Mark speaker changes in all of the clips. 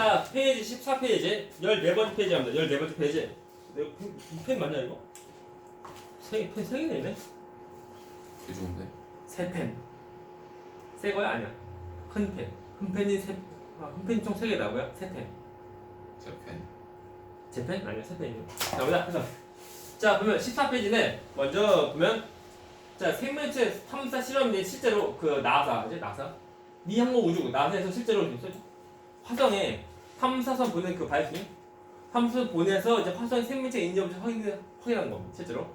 Speaker 1: 자, 페이지 14페이지. 14번째 페이지 합니다. 14번째 페이지. 내가 이- 이펜 맞냐, 이거? 세, 펜 3개나 있네?
Speaker 2: 되게 좋은데?
Speaker 1: 세 펜. 새 거야? 아니야. 큰 펜. 큰 펜이 세, 아, 큰 펜이 총 3개라고요? 세 펜.
Speaker 2: 제 펜.
Speaker 1: 제 펜? 아니야, 세 펜이요. 자, 보자. 그래서. 자, 보면 14페이지는 먼저 보면 자, 생명체 탐사 실험인데 실제로 그 나사, 이제 나사? 미항공 우주국 나사에서 실제로 화성에 탐사선 보낸 그 발신 탐사선 보내서 이제 화성 생명체 인지 없이 확인 확인한 겁니다. 실제로.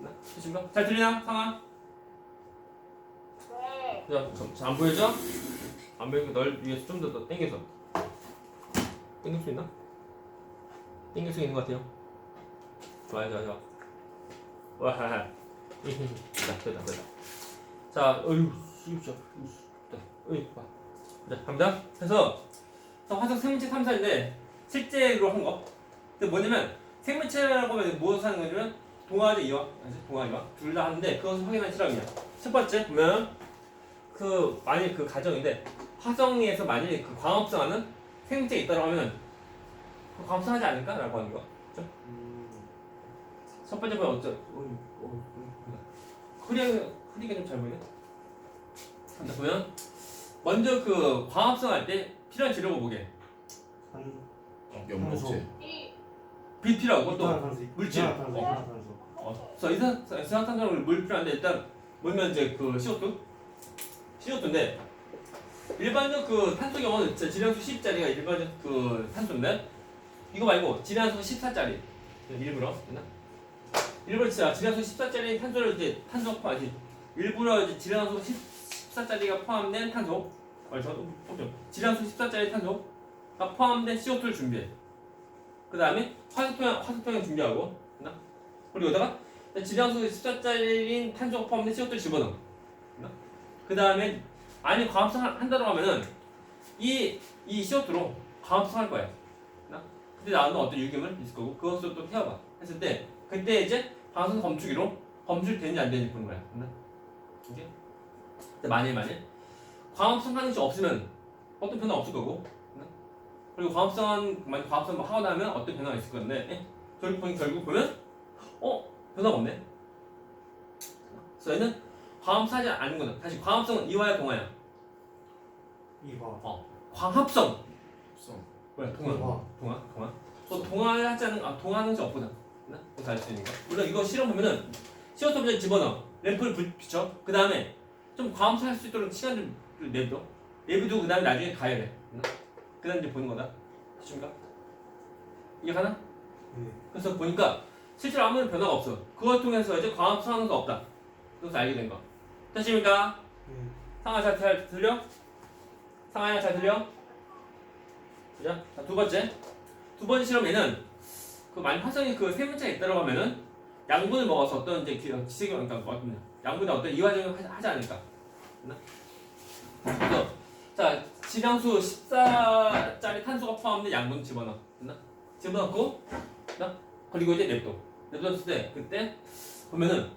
Speaker 1: 나 좋습니까? 잘 들리나 상황?
Speaker 3: 네.
Speaker 1: 자, 안 보여져? 안 보이고 널 위해서 좀더더 당겨서 당길 수 있나? 당길 수 있는 것 같아요. 좋아요, 좋아요, 좋아. 와, 하하. 됐다, 됐다, 됐다. 자, 어휴, 씨, 자, 자, 어이, 봐. 자, 갑니다. 그래서 자, 화성 생명체 탐사인데 실제로 한 거. 근데 뭐냐면 생명체라고 하면 무엇을 하는 거냐면 동아리 이와 동아리 이와 둘 다 하는데 그것을 확인한 실험이야. 첫 번째 보면 그 만약 그 가정인데 화성에서 만약에 그 광합성하는 생명체 있다고 하면 그 광합성하지 않을까라고 하는 거. 그죠? 첫 번째 보면 어쩌? 흐리가 흐리가 좀 잘 보이네. 자, 보면 먼저 그 광합성 할 때 필요한 재료가 뭐게?
Speaker 2: 연목제.
Speaker 1: 이빛 필요하고 또
Speaker 4: 이산화 탄소,
Speaker 1: 물질.
Speaker 4: 이산화 탄소, 이산화 탄소.
Speaker 1: 어, 그래서 이산 이산화탄소를 물 필요한데 일단 뭐면 이제 그 CO2 CO2인데 일반적 그 탄소 경우는 진짜 질량수 10짜리가 일반적 그 탄소인데 이거 말고 질량수 14짜리 일부러 됐나? 일부러 진짜 질량수 14짜리 탄소를 이제 탄소 포함하지 일부러 이제 질량수 10, 14짜리가 포함된 탄소 아니 저 좀, 질량수 14짜리 탄소가 포함된 CO2를 준비해 그 다음에 화석통형 화석통형 준비하고 됐나? 그리고 여기다가 질량수 14짜리인 탄소가 포함된 CO2를 집어넣어. 그 다음에 아니 광합성 한- 한다고 하면은 이, 이 CO2로 광합성 할 거야. 나? 그때 나오는 어떤 유기물 있을 거고 그것을 또 태워봐. 했을 때 그때 이제 방사선 검출기로 검출되는지 안 되는지 보는 거야. 나? 이게? 만일 만일 광합성 하는 것이 없으면 어떤 변화 없을 거고 나? 그리고 광합성 만약 광합성 하고 나면 어떤 변화가 있을 건데 예? 결국 보니 결국 보면 어 변화가 없네. 그래서 얘는 광합성하지 않는구나. 다시 광합성은 이와야 동화야.
Speaker 4: 이화.
Speaker 1: 광합성.
Speaker 2: 성.
Speaker 1: 뭐야 동화.
Speaker 4: 동화.
Speaker 1: 동화. 동화. 또 동화를 하지 않는 아 동화는 지 없구나. 나? 그거 알수 있는 거. 물론 이거 실험 보면은 CO2 를 집어넣어. 램프를 불 비춰. 그 다음에 좀 광합성할 수 있도록 시간 좀 내비둬. 내비두고 그 다음에 나중에 가야 돼. 그 다음에 이제 보는 거다. 됐습니까? 이해 가나?
Speaker 4: 네.
Speaker 1: 그래서 보니까 실제로 아무 변화가 없어. 그걸 통해서 이제 광합성하는 거 없다. 그래서 알게 된 거. 됐습니까?
Speaker 4: 네.
Speaker 1: 상아 잘, 잘 들려? 상아야 잘 들려? 자, 자, 두 번째. 두 번째 실험에는 그 만약 화성이 그 세문자가 있다고 하면은 양분을 먹어서 어떤 이제 기- 기세경 그러니까 어떤 양분의 어떤 하- 하지 않을까? 그래서 자 질량수 14짜리 탄소가 포함된 양분 집어넣어. 됐나? 집어넣고 됐나? 그리고 이제 냅둬. 냅뒀을 때 그때 보면은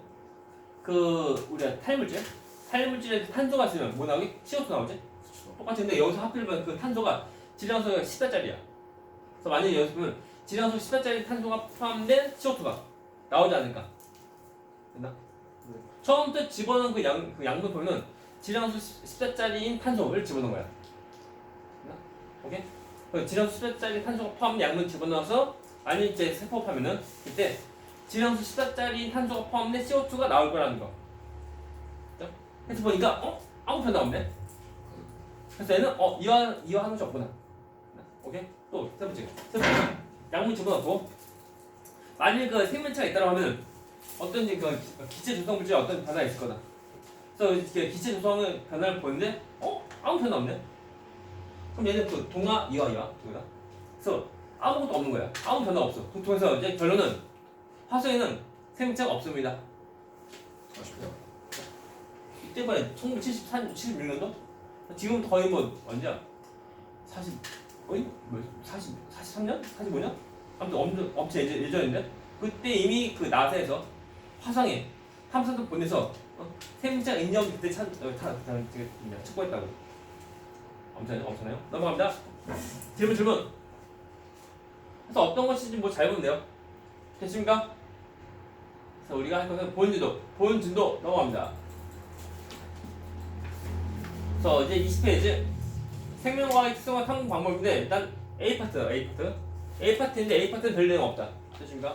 Speaker 1: 그 우리가 탈물질 탈물질에 탄소가 있으면 뭐 나오게? CO2 나오지? 똑같이 근데 여기서 하필이면 그 탄소가 질량수가 10배짜리야. 그래서 만약에 여기서 보면 질량수 10배짜리 탄소가 포함된 CO2가 나오지 않을까? 됐나?
Speaker 4: 네.
Speaker 1: 처음부터 집어넣은 그, 양, 그 양분 보면 은 질량수 10배짜리인 탄소를 집어넣은 거야. 오케이? 그 질량수 10배짜리 탄소가 포함된 양분 집어넣어서 아니 이제 세포하면은 그때 질량수 10배짜리 탄소가 포함된 CO2가 나올 거라는 거. 그래서 보니까 어? 아무 변화 없네. 그래서 얘는 어 이화 이화하는 것이 없구나. 오케이 또 세 번째 세 번째 양분 집어넣고 만일 그 생명체가 있다고 하면 어떤 그 기체 조성 물질에 어떤 변화가 있을 거다. 그래서 이렇게 기체 조성의 변화를 보는데 어 아무 변화 없네. 그럼 얘는 그 동화 이화 이화 두개다. 그래서 아무것도 없는 거야. 아무 변화 없어. 그래서 이제 결론은 화성에는 생명체가 없습니다.
Speaker 2: 아쉽네요.
Speaker 1: 이때 봐야 1974, 76년도? 지금 거의 뭐 언제야? 40 거의 뭐 40, 43년? 45년? 아무튼 엄청 엄청 예전, 예전인데 그때 이미 그 나사에서 화성에 탐사선 보내서 어? 생자 인형 그때 찾 어, 다, 다, 다, 측보했다고 엄청나요? 엄청나요? 넘어갑니다. 질문 질문. 그래서 어떤 것인지 뭐 잘 보면 돼요. 됐습니까? 그래서 우리가 할 것은 본진도 본진도 넘어갑니다. 그래서 이제 20페이지 생명과학의 특성과 탐구 방법인데 일단 A 파트 A 파트 A 파트인데 A 파트는 별 내용 없다. 됐습니까?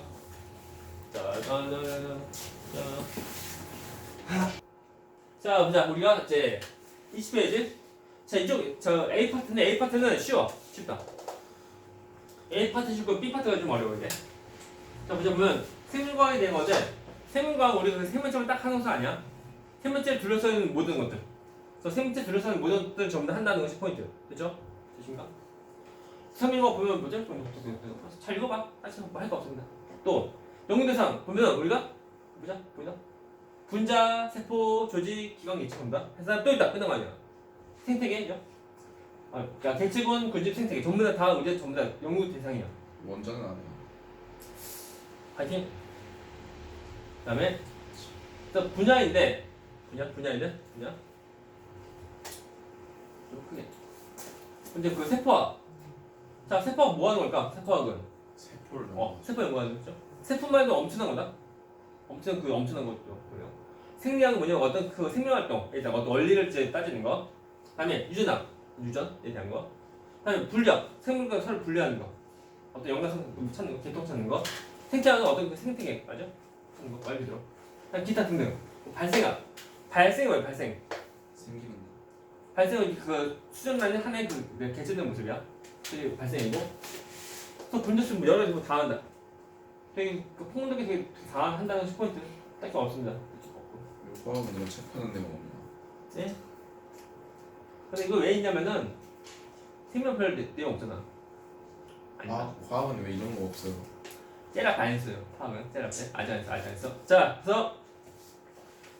Speaker 1: 자, 자, 자, 자, 자. 자, 보자. 우리가 이제 20페이지. 자, 이쪽 저 A 파트인데 A 파트는 쉬워. 쉽다. A 파트 쉽고 B 파트가 좀 어려워 이게. 자, 보자 보면 생물과학이 되는 건데 생물과학 우리가 그 생물점을 딱 하는 것은 아니야. 생물체를 둘러싸는 모든 것들. 그래서 생물체 둘러싸는 모든 것들 전부 다 한다는 것이 포인트. 그렇죠? 되신가? 성인과 보면 뭐죠? 잘 읽어봐. 사실 뭐 할 거 없습니다. 또 연구 대상 보면 우리가 보자 보이나? 분자, 세포, 조직, 기관 예측한다. 해서 또 있다. 끝난 거 아니야. 생태계죠. 아, 그러니까 개체군, 군집, 생태계 전부 다, 다 우리 전부 다 연구 대상이야.
Speaker 2: 원자는 안 해요.
Speaker 1: 파이팅. 그 다음에 또 분야인데 분야 분야인데 분야 좀 크게. 근데 그 세포학. 자 세포학 뭐 하는 걸까? 세포학은
Speaker 2: 세포를
Speaker 1: 어 세포학 뭐 하는 거죠? 세포만 해도 엄청난 거다. 엄청 그 엄청난 거죠. 그래요. 생리학은 뭐냐면 어떤 그 생명활동 일단 어떤 원리를 이제 따지는 거. 그다음에 유전학 유전에 대한 거. 그다음에 분리학 생물과 서로 분리하는 거. 어떤 연관성 찾는 거, 개통 찾는 거. 생태학은 어떤 그 생태계 맞아? 찾는 거말 그대로. 기타 등등. 발생학 발생이 뭐야 발생.
Speaker 2: 생기는 거.
Speaker 1: 발생은 그 수정란이 하나의 그 개체된 모습이야. 그게 발생이고 또 분자수 뭐 여러 가지 뭐다 한다. 되게 그 폭력이 되게 다 한다는 슈퍼인트 딱히 없습니다.
Speaker 2: 이런 책 파는 데만 없나?
Speaker 1: 네. 근데 이거 왜 있냐면은 생명별 내- 내용 없잖아. 아니
Speaker 2: 아, 과학은 왜 이런 거 없어요?
Speaker 1: 째랍 안 했어요. 파악은 째랍 때 아직 안 했어 아직 안 했어. 자 그래서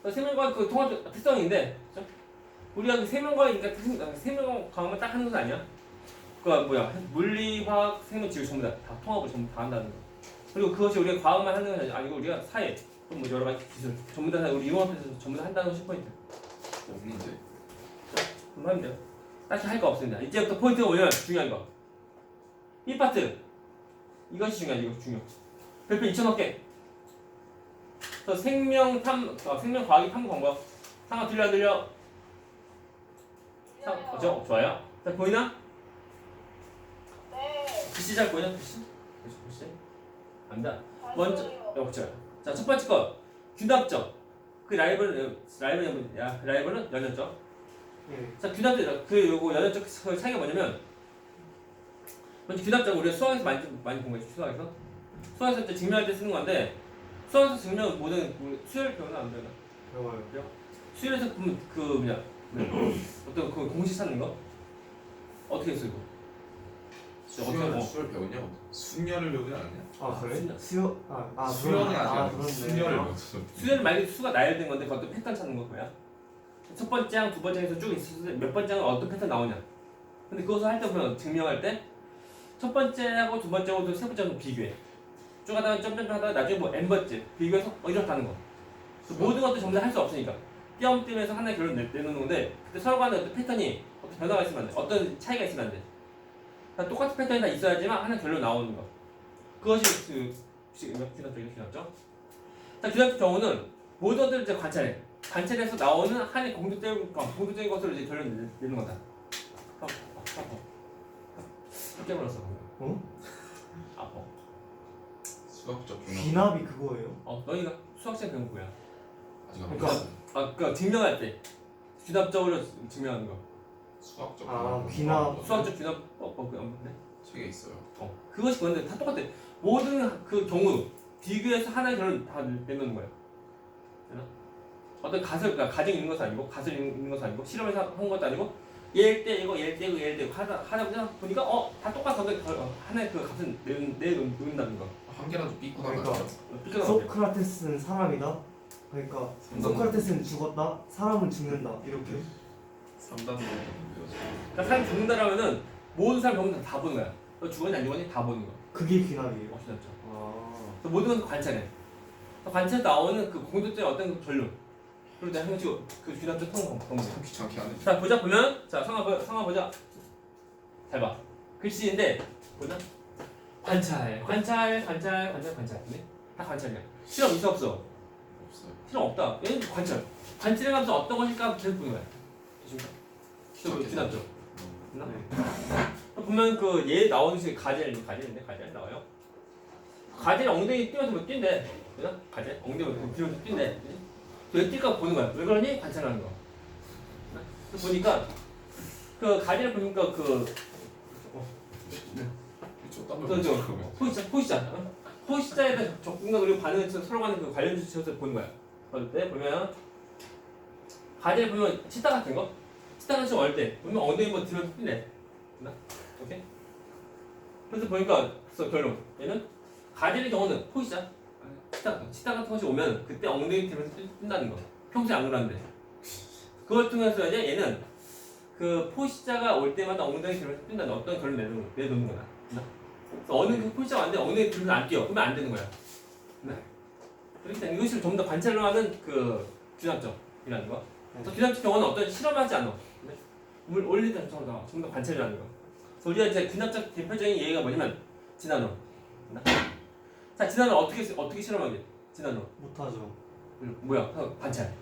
Speaker 1: 또 생명과학 그 통합 특성인데 그죠? 우리가 그 생명과학이니까 특- 생명과학만 딱 하는 건 아니야. 그 뭐야 물리 화학 생명 지구 전부 다, 다 통합을 전부 다 한다는 거. 그리고 그것이 우리가 과학만 하는 건 아니고 우리가 사회 또 뭐 여러 가지 기술 전부 다 우리 융합해서 전부 다 한다는 것이 포인트.
Speaker 2: 없는데.
Speaker 1: 그럼 하면 돼요. 딱히 할 거 없습니다. 이제부터 포인트가 뭐냐면 중요한 거. 이 파트 이것이 중요하지 이거 중요. 별표 2천 넘게. 그래서 생명 탐 어, 생명 과학이 탐구 방법. 상아 들려 안 들려? 상 어죠? 좋아요. 자 보이나?
Speaker 3: 네.
Speaker 1: 글씨 잘 보이나 글씨? 글씨 글씨. 안다. 먼저
Speaker 3: 먼저.
Speaker 1: 여보세요. 자 첫 번째 거 균합적. 그 라이벌 라이벌 야 라이벌은 연연적.
Speaker 4: 예.
Speaker 1: 자 균합적 그 요거 연연적 그 차이가 뭐냐면 먼저 균합적 우리가 수학에서 많이 좀 많이 본 거지 수학에서 수학에서 이제 증명할 때 쓰는 건데 수학에서 증명 모든 뭐 수열 표현은 안 되나?
Speaker 4: 배워요.
Speaker 1: 수열에서 보면 그 뭐냐 네. 어떤 그 공식 찾는 거 어떻게? 진짜 어떻게
Speaker 2: 수혈
Speaker 1: 어.
Speaker 2: 수혈 배웠냐? 순열을 배우지 않았냐?
Speaker 4: 아 그래?
Speaker 1: 수요.
Speaker 4: 수요 아, 아
Speaker 2: 수혈은
Speaker 4: 그러네.
Speaker 2: 아직 아안
Speaker 4: 그렇네.
Speaker 2: 순열을
Speaker 4: 아,
Speaker 2: 배웠어.
Speaker 1: 수열은 말 그대로 수가 나열된 건데 그것도 패턴 찾는 거 뭐야? 첫 번째 항, 두 번째 항에서 쭉 있을 때몇 번째 항은 어떤 패턴 나오냐? 근데 그것을 할 때 보면 증명할 때 첫 번째하고 두 번째하고 세 번째하고 비교해. 쭉 하다가 점점점 하다가 나중에 뭐 n 번째 비교해서 어 이렇다는 거. 모든 것도 다할수 없으니까 띄엄띄엄해서 하나의 결론 내, 내놓는 건데 그때 서로 간에 어떤 패턴이 어떤 변화가 있으면 안 돼. 어떤 차이가 있으면 안 돼. 다 똑같은 패턴이 다 있어야지만 하나의 결론 나오는 거. 그것이 그 귀납적이죠 귀납적. 자 귀납적 경우는 모든 것들을 이제 관찰해. 관찰해서 나오는 하나의 공통적인 거, 공통적인 것으로 이제 결론 내- 내는 거다. 아파, 아파. 깨물었어.
Speaker 4: 어?
Speaker 1: 아파.
Speaker 2: 수학적.
Speaker 4: 귀납이 그거예요?
Speaker 1: 어, 너희가 수학생 배운 거야.
Speaker 2: 아직 안
Speaker 4: 그러니까-
Speaker 2: 배웠어.
Speaker 1: 아, 그니까 증명할 때 귀납적으로 증명하는 거.
Speaker 2: 수학적
Speaker 4: 아,
Speaker 2: 균합.
Speaker 4: 귀납.
Speaker 1: 수학적 귀납 어, 어, 그 없는데.
Speaker 2: 책에 있어요.
Speaker 1: 어, 그것이 뭔데 다 똑같아. 모든 그 경우 비교해서 하나의 결론 다 내놓는 거야. 되나? 어떤 가설, 그러니까 가정이 있는 것은 아니고 가설이 있는 것은 아니고 실험에서 한 것도 아니고 얘일 때 이거 얘일 때 이거 얘일 때 이거 하다 하다 보니까 어다 똑같은데 어, 하나의 그 값은 내놓 내놓는다는 거.
Speaker 2: 한 개라도 삐고
Speaker 4: 그러니까.
Speaker 2: 나가요.
Speaker 1: 삐끗하게.
Speaker 4: 소크라테스는 사람이다. 그러니까 소크라테스는 죽었다. 사람은 죽는다. 이렇게.
Speaker 2: 3단도 배웠어.
Speaker 1: 그러니까 사람 죽는다라면은 모든 사람 전부 다, 다 보는 거야. 너 죽었니 안 죽었니 다 보는 거.
Speaker 4: 그게 귀납이에요.
Speaker 1: 어, 진짜.
Speaker 4: 아.
Speaker 1: 그래서 모든 건 관찰해. 관찰 나오는 그 공통점의 어떤 그 결론. 그리고 내가 형식 그 귀납적 통공.
Speaker 2: 참 귀찮게 하네.
Speaker 1: 자 보자 보면 자 상하 보 상하 보자. 잘 봐. 글씨인데 보자 관찰 관찰 관찰 관찰 관찰 네? 다 관찰이야 실험 있어 없어
Speaker 2: 없어요.
Speaker 1: 실험 없다 얘는 관찰 관찰해가면서 어떤 것일까 계속 보는 거야 귀납죠
Speaker 2: 음,
Speaker 4: 네.
Speaker 1: 보면 그 얘 나오는 식이 가젤 가젤인데? 가젤 나와요? 가젤 엉덩이 띄워서 뭐 뛴대. 그죠? 가젤 엉덩이 뭐 띄워서 뛴대. 왜 뛸까 보는 거야. 왜 그러니? 관찰하는 거. 보니까 그 가젤을 보니까 그
Speaker 2: 흘리면.
Speaker 1: 포시자 포시자 어? 포시자에 대한 접근과 그리고 반응을 서로 간의 그 관련 주체에서 보는 거야. 그럴 때 보면 가젤 보면 치타 같은 거? 치타 같은 거얼때 보면 엉덩이 뭐 뛴대 나? 오케이? 그래서 보니까 그래서 결론. 얘는 가젤의 경우는 포시자. 치타 치타 같은 것이 오면 그때 엉덩이 들면서 뛴다는 거. 평소에 안 그러는데. 그걸 통해서 이제 얘는 그 포시자가 올 때마다 엉덩이 들면서 뛴다는 어떤 결론 내놓는, 내놓는 거야. 어느 그 포시자가 왔는데 엉덩이 들면서 안 뛰어. 그러면 안 되는 거야. 네. 그렇기 때문에 이것을 좀 더 관찰로 하는 그 균합점이라는 거 그래서 균합점 경우는 어떤 실험하지 않아 네. 물 올릴 때 좀더 좀더 관찰이라는 거 그래서 우리가 이제 균합점 대표적인 예가 뭐냐면 진화론 자 진화론 어떻게 어떻게 실험하게 진화론
Speaker 4: 못하죠.
Speaker 1: 뭐야? 어, 관찰.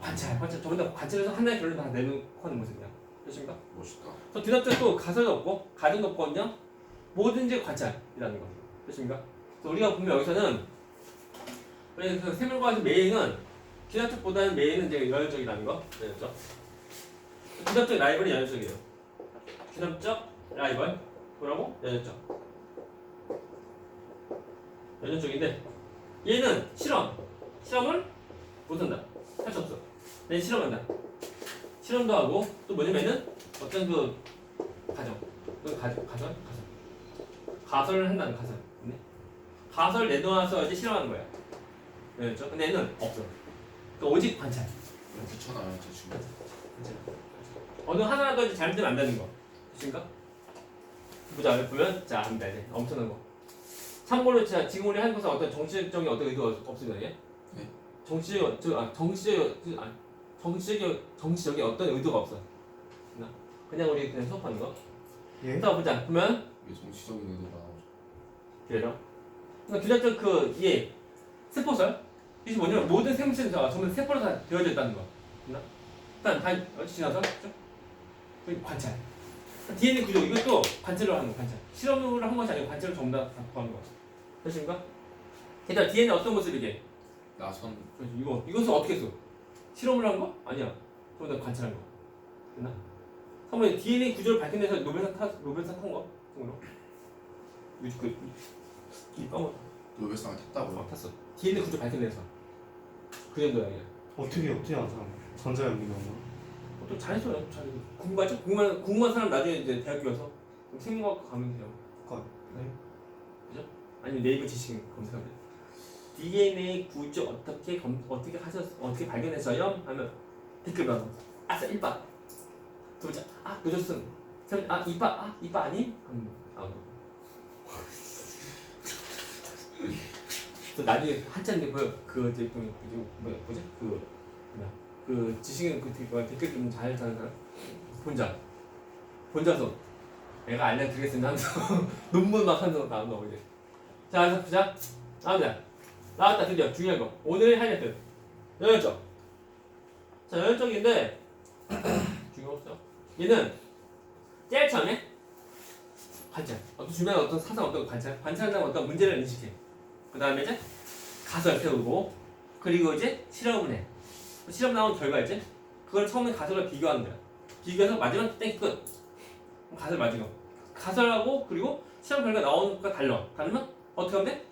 Speaker 1: 관찰, 관찰. 다 관찰해서 하나의 결론 다 내놓고 하는 모습이야. 그렇습니까?
Speaker 2: 멋있다.
Speaker 1: 또 뒤납작도 가설도 없고 가정도 없거든요. 뭐든지 관찰이라는 거. 그렇습니까? 그래서 우리가 보면 여기서는 우리 그 세물과에서 메인은 뒤납작보다는 메인은 이제 연역적이라는 거. 연역적. 뒤납적 라이벌이 연역적이에요. 뒤납적 라이벌 뭐라고? 연역적. 연역적인데 얘는 실험. 실험을 못한다. 할 수 없어. 내 실험한다. 실험도 하고 또 뭐냐면은 어떤 그 가정, 그 가정, 가설, 가설, 가설을 한다는 가설. 네? 가설 내놓아서 이제 실험하는 거야. 네, 그렇죠? 근데 얘는 없어. 그러니까 오직 관찰.
Speaker 2: 그럼 귀찮아요, 제 친구.
Speaker 1: 관찰. 어느 하나라도 이제 잘못되면 안 되는 거. 됐습니까? 보자, 여기 보면 자, 합니다 이제 엄청난 거. 참고로 자, 지금 우리 하는 것은 어떤 정치적인 어떤 의도가 없습니다. 이게.
Speaker 2: 네.
Speaker 1: 정치적, 저, 아, 정치적, 저, 아, 정치적, 정치적인 어떤 의도가 없어. 나. 그냥 우리 그냥 수업하는 거.
Speaker 4: 예?
Speaker 1: 자 보자. 보면
Speaker 2: 왜 정치적인 의도가?
Speaker 1: 그래요. 그러니까 규자적 그예 세포설 이게 뭐냐면 모든 생물체가 전부 세포로 다 되어져 있다는 거. 일단 다 어찌 지나서 관찰. DNA 구조 이것도 관찰로 하는 거 관찰. 실험으로 한 것이 아니고 관찰로 전부 다 하는 거. 되십니까? 게다가 DNA 어떤 모습이게?
Speaker 2: 나선
Speaker 1: 그래서 이거 이것은 어떻게 했어? 실험을 한 거? 아니야. 전부 다 관찰한 거. 됐나? 한번 DNA 구조를 밝혀내서 노벨상 타 노벨상 탄 거. 정으로. 그, 이 까먹
Speaker 2: 노벨상을 탔다고요?
Speaker 1: 어, 탔어. DNA 구조 밝혀내서. 그 정도야, 이게.
Speaker 4: 어떻게 어떻게 한 사람? 전자연기
Speaker 1: 어, 또 잘했어요. 잘. 궁금하죠? 궁금한, 궁금한 사람 나중에 이제 대학교 가서 생물학과 가면 돼요.
Speaker 4: 거. 네.
Speaker 1: 아니면 네이버 지식 검색하면 돼요. DNA 구조 어떻게 검, 어떻게 하셨, 어떻게 발견했어요? 하면 댓글 받아. 아싸 1바. 두 번째, 아, 노조승. 세 번째, 아, 2바, 아, 2바 아니? 음, 아, 또 나중에 한참 그 이제 또 이제 뭐야 뭐지? 그 뭐야? 그 지식은 그 댓- 뭐야, 댓글 좀잘 사는 사람 본자. 본자서. 내가 알려드리겠습니다. 하면서 논문 막 하면서 나온다 이제 자 그래서 보자. 나옵니다. 나왔다 드디어. 중요한 거. 오늘 하이라이트. 연결적 자 연결적인데 중요없어 얘는 제일 처음에 관찰. 어떤 주변에 어떤 사상 어떤 관찰 관찰한다는 어떤 문제를 인식해 그 다음에 이제 가설 세우고 그리고 이제 실험을 해 실험 나온 결과 이제 그걸 처음에 가설과 비교하는 거야 비교해서 마지막 땡 끝. 가설 거 가설하고 그리고 실험 결과 나오는 것과 달라 다르면 어떻게 하면 돼?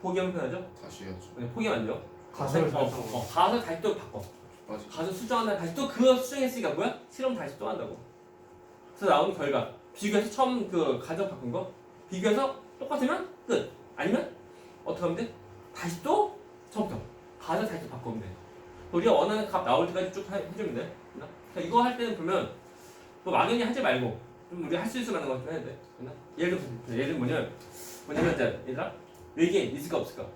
Speaker 1: 포기하면 편하죠?
Speaker 2: 다시 해야죠.
Speaker 1: 그냥 포기하면 안 돼요
Speaker 4: 가설을
Speaker 1: 어,
Speaker 4: 설정.
Speaker 1: 어, 가설 다시 또 바꿔
Speaker 2: 빠지.
Speaker 1: 가서 수정한다 다시 또 그거 수정했으니까 뭐야? 실험 다시 또 한다고 그래서 나오는 결과 비교해서 처음 그 가정 바꾼 거 비교해서 똑같으면 끝 아니면 어떻게 하면 돼? 다시 또 처음부터 가정 다시 또 바꾸면 돼 우리가 원하는 값 나올 때까지 쭉 해- 해주면 돼? 그러니까 이거 할 때는 보면 뭐 막연히 하지 말고 좀 우리 할 수 있을 만한 거좀 해야 돼 됐나? 예를 들어 예를 뭐냐면 뭐냐면 이제 얘들아 외계인 있을까 없을까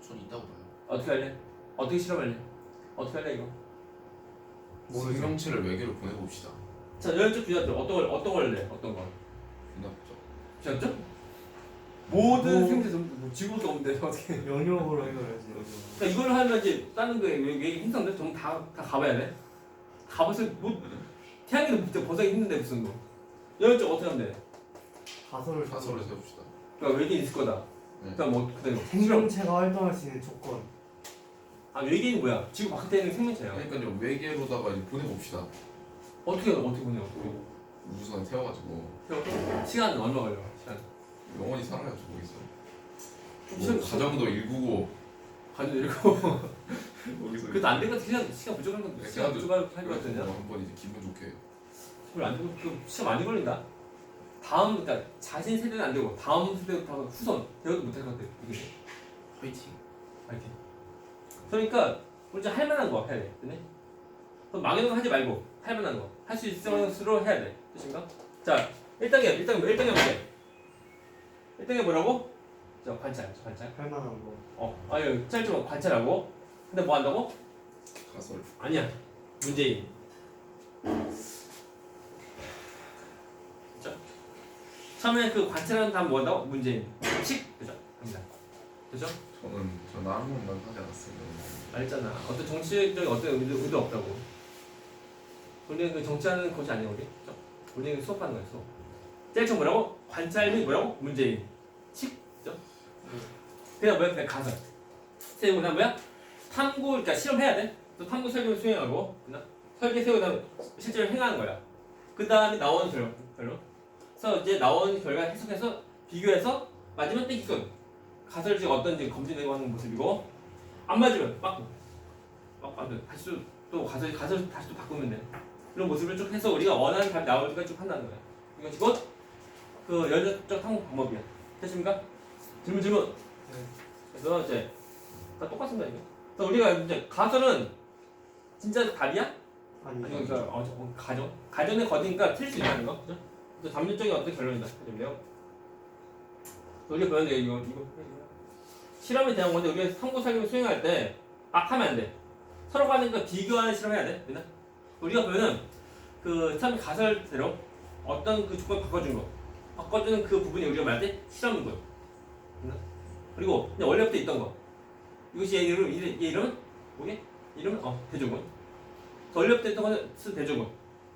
Speaker 2: 전 있다고 봐요.
Speaker 1: 어떻게 할래? 어떻게 실험할래? 어떻게 할래 이거?
Speaker 2: 생명체를 외계로 보내봅시다.
Speaker 1: 자, 연적 주자들 어떤 걸 어떤 걸 내? 어떤 거?
Speaker 2: 존나 복잡.
Speaker 1: 지났죠? 모든
Speaker 4: 뭐-
Speaker 1: 생태에서 뭐 지구가 없는데 어떻게
Speaker 4: 영역으로 해결해야지
Speaker 1: 그러니까 이걸 하면 이제 다른 거에 왜, 왜 힘든데 전부 다, 다 가봐야 돼? 가봐서 뭐 태양계도 진짜 벗어나기 힘든데 무슨 뭐 이런 쪽 어떻게 하면 돼?
Speaker 4: 가설을
Speaker 2: 가설을 세웁시다.
Speaker 1: 그러니까 외계인 있을 거다
Speaker 2: 네.
Speaker 1: 그다음 뭐 그다음에
Speaker 4: 생명체가 활동할 수 있는 조건
Speaker 1: 아 외계인이 뭐야? 지구 바깥에 있는 생명체야
Speaker 2: 그러니까요 외계로다가 이제 보내봅시다.
Speaker 1: 어떻게 어떻게 보냐
Speaker 2: 우주선에 태워가지고
Speaker 1: 시간은 얼마 걸려? 시간
Speaker 2: 영원히 살아야죠 거기서.
Speaker 1: 시간
Speaker 2: 뭐 가정도 일구고
Speaker 1: 가지고 이러고
Speaker 2: 거기서.
Speaker 1: 그래도 안 되거든 시간 시간 부족한 건
Speaker 2: 네,
Speaker 1: 시간 부족할 것 같은데
Speaker 2: 한번 이제 기분 좋게.
Speaker 1: 그걸 안 되고 그 시간 많이 걸린다. 다음 그러니까 자신 세대는 안 되고 다음 세대부터 후손 대우도 못 할 것 같아. 이게
Speaker 2: 화이팅.
Speaker 1: 파이팅. 그러니까 먼저 할 만한 거 해야 돼. 근데 그럼 망하는 거 하지 말고 할 만한 거 할 수 있을 것으로 해야 돼. 뜻인가? 자 1단계 1단계 1단계 뭐게? 1단계 뭐라고? 저 관찰 관찰.
Speaker 4: 할 만한 거
Speaker 1: 어 아유 짧지만 관찰하고 근데 뭐 한다고?
Speaker 2: 가설.
Speaker 1: 아니야 문재인 자 처음에 그 관찰하는 다음 뭐 한다고? 문재인 칙 그죠? 합니다 그죠?
Speaker 2: 저는 저는 아무 말 하지 않았습니다.
Speaker 1: 알잖아 어떤 정치적인 어떤 의도, 의도 없다고 우리는 그 정치하는 것이 아니야 우리 그죠? 우리는 수업하는 거야 수업 제일 뭐라고? 관찰 및 뭐라고? 문재인 칙 그죠? 그냥 뭐야? 그냥 가설 세우고 난 뭐야? 탐구 그러니까 실험해야 돼. 또 탐구 설계를 수행하고 그나 설계 세우고 난 실제로 행하는 거야. 그 다음에 나오는 결- 결론. 그래서 이제 나오는 결과 해석해서 비교해서 맞으면 땡기건 가설지 어떤지 검증하고 하는 모습이고 안 맞으면 빠꾸 안 돼. 다시 또, 또 가설 가설 다시 또 바꾸면 돼. 이런 모습을 쭉 해서 우리가 원하는 답이 나올 때까지 쭉 한다는 거야. 이것이 곧 그 연역적 탐구 방법이야. 됐습니까? 질문 질문.
Speaker 4: 네.
Speaker 1: 그래서 이제 다 똑같습니다 이거. 그래서 우리가 이제 가설은 진짜 답이야?
Speaker 4: 아니
Speaker 1: 아니 그러니까 어, 저, 어, 가정 가정의 거니까 틀릴 수 있다는 거. 그죠? 그래서 담론적인 어떤 결론이다. 그죠? 우리가 배운 게 이거 이거 실험에 대한 건데 우리가 선고 설계를 수행할 때막 하면 안 돼. 서로 간에 그 비교하는 실험해야 돼. 됐나? 우리가 보면은 그 처음 가설대로 어떤 그 조건 바꿔준 거 바꿔주는 그 부분이 우리가 말할 때 거예요. 됐나? 그리고 원래부터 있던 거 이것이 얘 이름 얘 이름은 뭐게? 이름은 어 대조군. 원래부터 있던 스 대조군.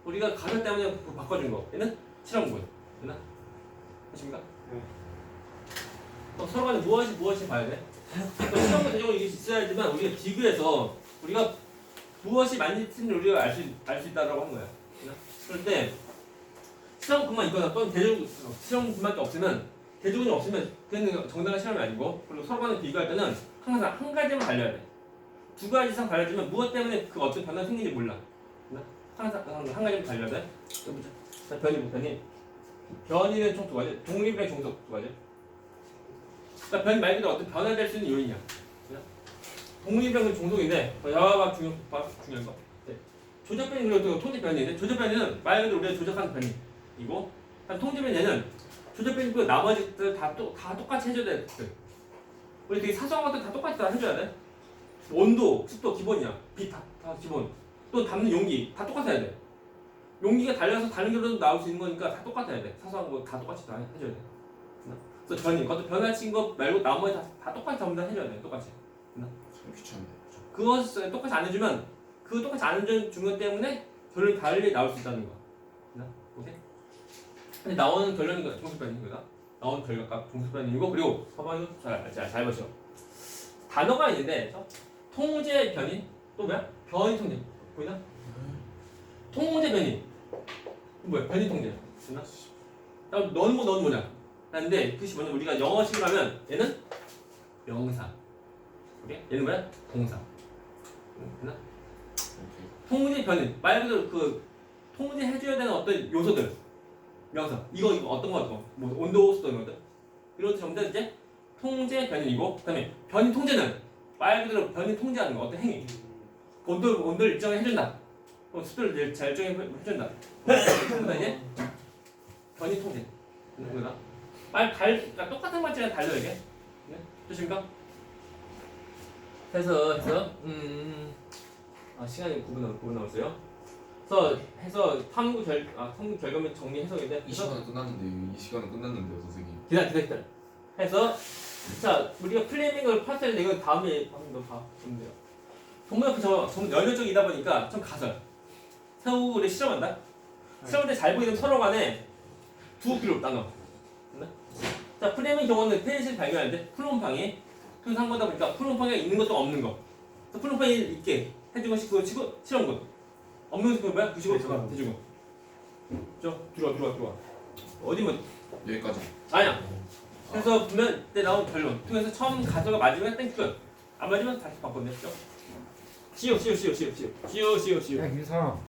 Speaker 1: 우리가 가설 때문에 그 바꿔준 거 얘는 실험군. 됐나? 아십니까?
Speaker 4: 네.
Speaker 1: 또 서로 간에 무엇이 무엇이 봐야 돼. 또 실험과 대조군 이게 있어야지만 우리가 비교해서 우리가 무엇이 맞는지 틀린지 우리가 알 수 알 수 있다라고 한 거야. 그럴 때 실험군만 있거나 또는 대조군 실험군밖에 없으면 대조군이 없으면 그는 정당한 실험이 아니고 그리고 서로 간에 비교할 때는 항상 한 가지만 달려야 돼. 두 가지 이상 달려지면 무엇 때문에 그 어떤 변화가 생긴지 몰라. 됐나? 항상 항상 한 가지만 달려야 돼. 또 보자. 자, 변이 변이. 변이는 총 두 가지. 독립이랑 종속 두 가지. 그러니까 변이 말 그대로 어떤 변화될 수 있는 요인이야. 독립이랑 그 종속인데 여하가 중요 봐, 중요한 거. 네. 조작 변이 그리고 통제 변이인데 조작 변이는 말 그대로 우리가 조작하는 변이 이고 그다음 통제 변이는 조작 변이 그 나머지들 다 또 다 똑같이 해줘야 돼. 그. 우리 되게 사소한 것들 다 똑같이 다 해줘야 돼. 온도, 습도 기본이야. 빛 다, 다 기본. 또 담는 용기 다 똑같아야 돼. 용기가 달려서 다른 결론도 나올 수 있는 거니까 다 똑같아야 돼. 사소한 거 다 똑같이 다 해- 해줘야 돼. 그래서 변이, 그것도 변화친 거 말고 나머지 다, 다 똑같이 전부 다 해줘야 돼. 똑같이.
Speaker 2: 참 귀찮네.
Speaker 1: 그것을 똑같이 안 해주면 그 똑같이 안 해주는 것 때문에 결론이 달리 나올 수 있다는? 오케이? 근데 나오는 결론이 그 종속 변이거다. 나오는 결과가 종속 변이고 그리고 봐봐요. 잘, 잘, 잘 보시오. 단어가 있는데 통제 변이 또 뭐야? 변이 통제 보이나? 통제 변이 뭐야? 변이 통제 됐나? 나 너는 뭐 너는 뭐냐? 근데 그것이 뭐냐? 우리가 영어식으로 하면 얘는 명사 오케이? 얘는 뭐야? 동사 됐나? 통제 변이 말 그대로 그 통제해줘야 되는 어떤 요소들 명사 이거 이거 어떤 거 어떤 거뭐 온도 습도 이런 것들? 이런 것들 전부 다 이제 통제 변이고 그다음에 변이 통제는 말 그대로 변이 통제하는 거 어떤 행위? 온도 온도를 일정히 해준다. 어, 습도를 잘 일정히 해- 해준다. 전부 다 이제 변이 통제. 그거다. 말달 그러니까 똑같은 말지만 달려 이게. 네? 되십니까? 해서 해서 음 아, 시간이 9분 남 9분 남았어요. 그래서 해서 탐구 결 아, 탐구 결과물 정리 해석인데
Speaker 2: 이
Speaker 1: 그래서
Speaker 2: 시간은 끝났는데 이 시간은 끝났는데요 선생님.
Speaker 1: 기다려 기다려 기다려. 해서 자 우리가 플레이밍을 파스했는데 이거 다음에 방금 너봐. 보면 돼요. 동물 앞에 저좀 연료적이다 보니까 좀 가설. 세우를 실험한다? 실험할 때잘 보이는 서로 간에 두 그룹 나눠. 됐나? 자 플레이밍 경우는 페니실 발견하는데 플론팡이 그래서 한 거다 보니까 플론팡이 있는 것도 없는 거. 그래서 플론팡이 있게 해주고 싶고 치고 실험군 없는 것도 뭐야? 부시고?
Speaker 4: 대주고.
Speaker 1: 대주고. 저 들어와 들어와 들어와. 어디 뭐?
Speaker 2: 여기까지.
Speaker 1: 아니야. 그래서 보면 때 나온 결론. 통해서 처음 가져가 맞으면 땡끝 안 맞으면 다시 바꿔냈죠? 시오 시오 시오 시오 시오 시오 시오 시오
Speaker 3: 야 김사람